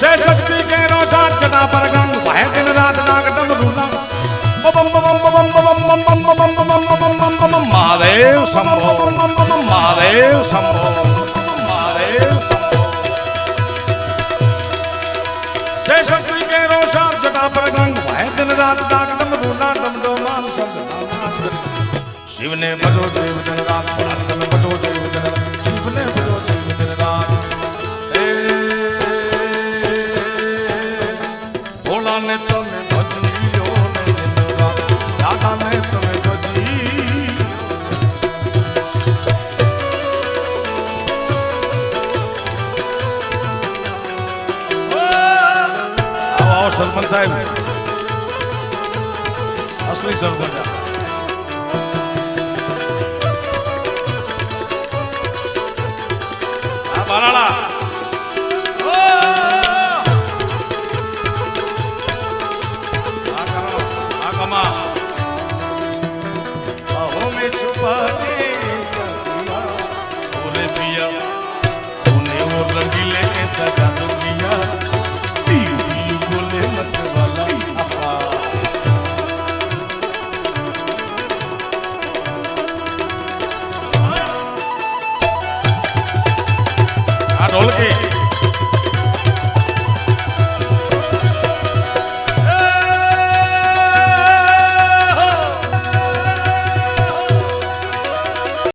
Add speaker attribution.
Speaker 1: जय शक्ति के रोजा चटा पर गंग वह दिन रात नागटम महादेव शंभो महादेव शंभो महादेव जय शक्ति के रोजा जटा पर गंग वह दिन रात डम डो मान सब शिव ने बजो देव दिन रात बजो देव દાદાને તમે ભજવીઓ દાદાને તમે સરપંચ સાહેબ. અસલી સરપંચ. ઢોલકી